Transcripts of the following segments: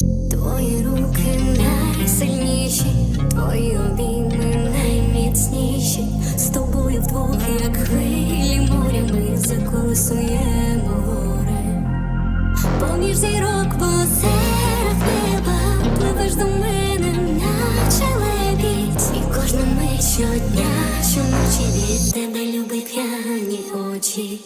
Твої руки найсильніші, твої обійми найміцніші. З тобою вдвох, як хвилі моря, ми заколисуємо гори. Поміж зірок посеред неба пливеш до мене, наче лебідь І кожна мить щодня, що ночі від тебе любить п'яні очі.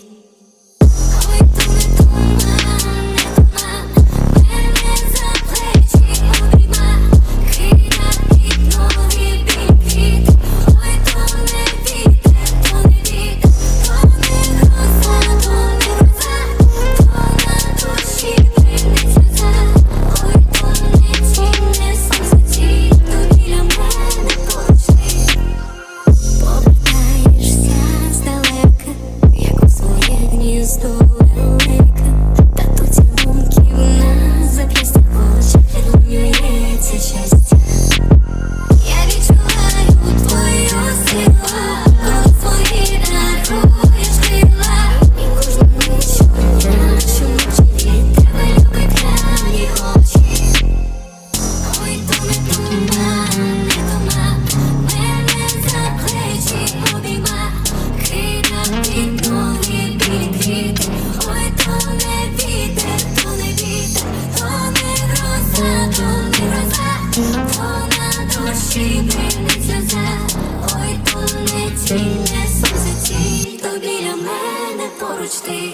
Чи не сонце то біля мене поруч ти.